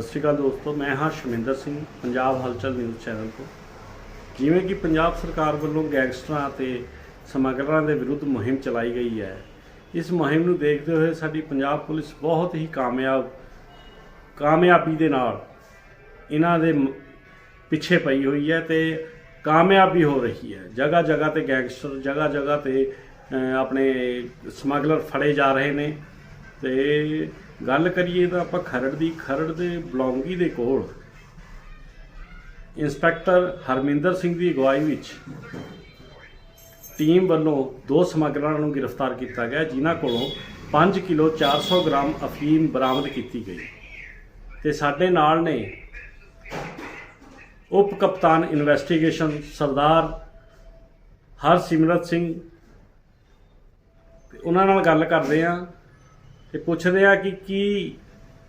ਸਤਿ ਸ਼੍ਰੀ ਅਕਾਲ ਦੋਸਤੋ, ਮੈਂ ਹਾਂ ਸ਼ਮਿੰਦਰ ਸਿੰਘ, ਪੰਜਾਬ ਹਲਚਲ ਨਿਊਜ਼ ਚੈਨਲ ਤੋਂ। ਜਿਵੇਂ ਕਿ ਪੰਜਾਬ ਸਰਕਾਰ ਵੱਲੋਂ ਗੈਂਗਸਟਰਾਂ ਅਤੇ ਸਮਗਲਰਾਂ ਦੇ ਵਿਰੁੱਧ ਮੁਹਿੰਮ ਚਲਾਈ ਗਈ ਹੈ। ਇਸ ਮੁਹਿੰਮ ਨੂੰ ਦੇਖਦੇ ਹੋਏ ਸਾਡੀ ਪੰਜਾਬ ਪੁਲਿਸ ਬਹੁਤ ਹੀ ਕਾਮਯਾਬ, ਕਾਮਯਾਬੀ ਦੇ ਨਾਲ ਇਹਨਾਂ ਦੇ ਪਿੱਛੇ ਪਈ ਹੋਈ ਹੈ ਤੇ ਕਾਮਯਾਬੀ ਹੋ ਰਹੀ ਹੈ। ਜਗ੍ਹਾ ਜਗ੍ਹਾ ਤੇ ਗੈਂਗਸਟਰ ਜਗ੍ਹਾ ਜਗ੍ਹਾ ਤੇ ਆਪਣੇ ਸਮਗਲਰ ਫੜੇ ਜਾ ਰਹੇ ਨੇ। ਤੇ ਗੱਲ ਕਰੀਏ ਤਾਂ ਆਪਾਂ ਖਰੜ ਦੀ, ਖਰੜ ਦੇ ਬਲੌਂਗੀ ਦੇ ਕੋਲ ਇੰਸਪੈਕਟਰ ਹਰਮਿੰਦਰ ਸਿੰਘ ਦੀ ਅਗਵਾਈ ਵਿੱਚ ਟੀਮ ਵੱਲੋਂ ਦੋ ਸਮਗਲਰਾਂ ਨੂੰ ਗ੍ਰਿਫਤਾਰ ਕੀਤਾ ਗਿਆ, ਜਿਨ੍ਹਾਂ ਕੋਲੋਂ 5 ਕਿਲੋ 400 ਗ੍ਰਾਮ ਅਫੀਮ ਬਰਾਮਦ ਕੀਤੀ ਗਈ। ਤੇ ਸਾਡੇ ਨਾਲ ਨੇ ਉਪ ਕਪਤਾਨ ਇਨਵੈਸਟੀਗੇਸ਼ਨ ਸਰਦਾਰ ਹਰਸਿਮਰਤ ਸਿੰਘ। ਤੇ ਉਹਨਾਂ ਨਾਲ ਗੱਲ ਕਰਦੇ ਆ। ਤੇ ਪੁੱਛਦੇ ਆ ਕਿ ਕੀ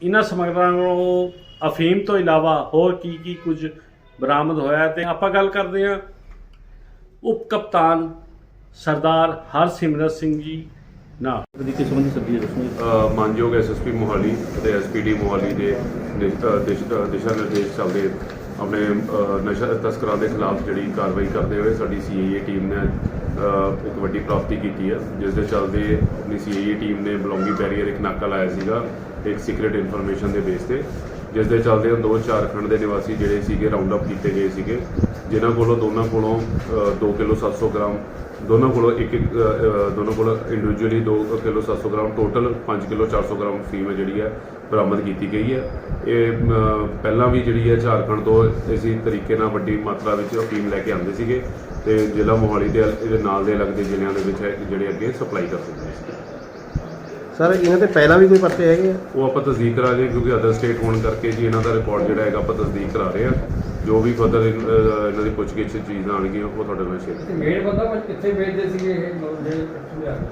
ਇਹਨਾਂ ਸਮਗਲਰਾਂ ਨੂੰ ਅਫੀਮ ਤੋਂ ਇਲਾਵਾ ਹੋਰ ਕੀ ਕੀ ਕੁਝ ਬਰਾਮਦ ਹੋਇਆ ਤੇ ਆਪਾਂ ਗੱਲ ਕਰਦੇ ਆ ਉਪ ਕਪਤਾਨ ਸਰਦਾਰ ਹਰਸਿਮਰਤ ਸਿੰਘ ਜੀ ਨਾਲ। ਦੀ ਕਿਸ ਸੰਬੰਧੀ ਸਬਜ਼ੀ ਦੱਸੋ ਮਾਨਯੋਗ ਐਸਐਸਪੀ ਮੋਹਾਲੀ ਅਤੇ ਐਸਪੀਡੀ ਮੋਹਾਲੀ ਦੇ ਦਿਸ਼ਾ ਨਿਰਦੇਸ਼ ਚੱਲਦੇ ਆਪਣੇ ਨਸ਼ਾ ਤਸਕਰਾਂ ਦੇ ਖਿਲਾਫ ਜਿਹੜੀ ਕਾਰਵਾਈ ਕਰਦੇ ਹੋਏ ਸਾਡੀ ਸੀਆਈਏ ਟੀਮ ਨੇ ਇੱਕ ਵੱਡੀ ਪ੍ਰਾਪਤੀ ਕੀਤੀ ਹੈ, ਜਿਸ ਦੇ ਚਲਦੇ ਆਪਣੀ ਸੀਆਈਏ ਟੀਮ ਨੇ ਬਲੌਂਗੀ ਬੈਰੀਅਰ ਇੱਕ ਨਾਕਾ ਲਾਇਆ ਸੀਗਾ, ਇੱਕ ਸੀਕ੍ਰੀਟ ਇਨਫੋਰਮੇਸ਼ਨ ਦੇ ਬੇਸ ਤੇ। ਜਿਸ ਦੇ ਚੱਲਦੇ ਦੋ ਝਾਰਖੰਡ ਦੇ ਨਿਵਾਸੀ ਜਿਹੜੇ ਸੀਗੇ ਰਾਉਂਡ ਅਪ ਕੀਤੇ ਗਏ ਸੀਗੇ। ਜਿਨ੍ਹਾਂ ਕੋਲੋਂ ਦੋਨਾਂ ਕੋਲੋਂ 2 ਕਿਲੋ 700 ਗ੍ਰਾਮ, ਦੋਨਾਂ ਕੋਲੋਂ ਇੱਕ ਇੱਕ ਦੋਨਾਂ ਕੋਲੋਂ individually 2 kilo 700 gram total 5 kilo 400 gram ਫੀਮ ਹੈ ਜਿਹੜੀ ਹੈ, ਬਰਾਮਦ ਕੀਤੀ ਗਈ ਹੈ। ਇਹ ਪਹਿਲਾਂ ਵੀ ਜਿਹੜੀ ਹੈ ਝਾਰਖੰਡ ਤੋਂ ਇਸੇ ਤਰੀਕੇ ਨਾਲ ਵੱਡੀ ਮਾਤਰਾ ਵਿੱਚ ਫੀਮ ਲੈ ਕੇ ਆਉਂਦੇ ਸੀਗੇ ਤੇ ਜ਼ਿਲ੍ਹਾ ਮੋਹਾਲੀ ਦੇ ਇਹਦੇ ਨਾਲ ਦੇ ਲੱਗਦੇ ਜ਼ਿਲ੍ਹਿਆਂ ਦੇ ਵਿੱਚ ਹੈ, ਜਿਹੜੇ ਅੱਗੇ ਸਪਲਾਈ ਕਰ ਸਕਦੇ ਸੀ ਸਰ ਇਹਨਾਂ ਤੇ ਪਹਿਲਾਂ ਵੀ ਕੋਈ ਪਰਚੇ ਹੈਗੇ ਆ? ਉਹ ਆਪਾਂ ਤਸਦੀਕ ਕਰਾ ਰਹੇ ਹਾਂ ਕਿਉਂਕਿ ਅਦਰ ਸਟੇਟ ਹੋਣ ਕਰਕੇ ਜੀ ਇਹਨਾਂ ਦਾ ਰਿਕਾਰਡ ਜਿਹੜਾ ਹੈਗਾ ਆਪਾਂ ਤਸਦੀਕ ਕਰਾ ਰਹੇ ਹਾਂ। ਜੋ ਵੀ ਫਰਦਰ ਇਹਨਾਂ ਦੀ ਪੁੱਛਗਿੱਛ ਚੀਜ਼ਾਂ ਆਣਗੀਆਂ ਉਹ ਤੁਹਾਡੇ ਨਾਲ ਸ਼ੇਅਰ ਤੇ ਮੇਨ ਬੰਦਾ ਕੁਝ ਕਿੱਥੇ ਵੇਚਦੇ ਸੀਗੇ ਇਹ ਲੋਕ ਜਿਹੜੇ?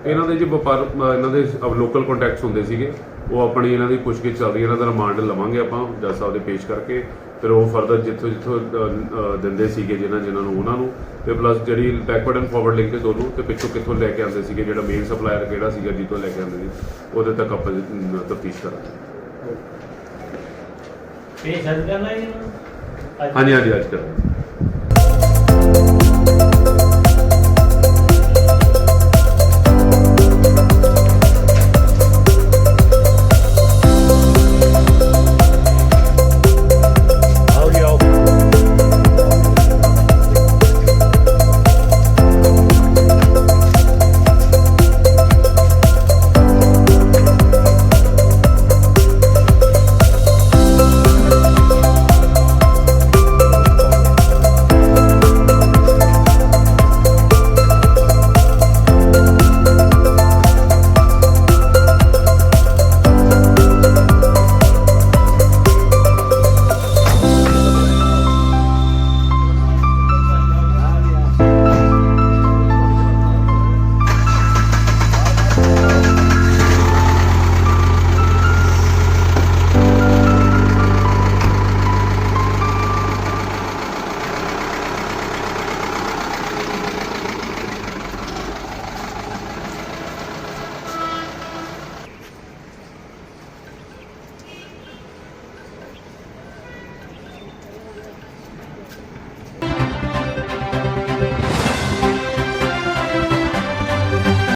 ਇਹਨਾਂ ਦੇ ਜੀ ਵਪਾਰ ਇਹਨਾਂ ਦੇ ਲੋਕਲ ਕੰਟੈਕਟਸ ਹੁੰਦੇ ਸੀਗੇ। ਉਹ ਆਪਣੀ ਇਹਨਾਂ ਦੀ ਪੁੱਛਗਿੱਛ ਚੱਲ ਰਹੀ ਹੈ ਇਹਨਾਂ ਦਾ ਰਿਮਾਂਡ ਲਵਾਂਗੇ ਆਪਾਂ ਜੱਜ ਸਾਹਿਬ ਦੇ ਪੇਸ਼ ਕਰਕੇ। ਫਿਰ ਉਹ ਫਰਦਰ ਜਿੱਥੋਂ ਜਿੱਥੋਂ ਦਿੰਦੇ ਸੀਗੇ ਜਿਨ੍ਹਾਂ ਜਿਨ੍ਹਾਂ ਨੂੰ ਉਹਨਾਂ ਨੂੰ ਤੇ ਪਲੱਸ ਜਿਹੜੀ ਬੈਕਵਰਡ ਐਂਡ ਫਾਰਵਰਡ ਲਿੰਕੇਜ ਉਹਨੂੰ ਤੇ ਪਿੱਛੋਂ ਕਿੱਥੋਂ ਲੈ ਕੇ ਆਉਂਦੇ ਸੀਗੇ ਜਿਹੜਾ ਮੇਨ ਸਪਲਾਇਰ ਕਿਹੜਾ ਸੀਗਾ ਜਿੱਥੋਂ ਲੈ ਕੇ ਆਉਂਦੇ ਸੀ ਉਹਦੇ ਤੱਕ ਆਪਾਂ ਤਫਤੀਸ਼ ਕਰਾਂਗੇ। ਪੇਸ਼ ਅੱਜ ਕਰਨਾ ਹਾਂਜੀ ਹਾਂਜੀ ਅੱਜ ਕਰ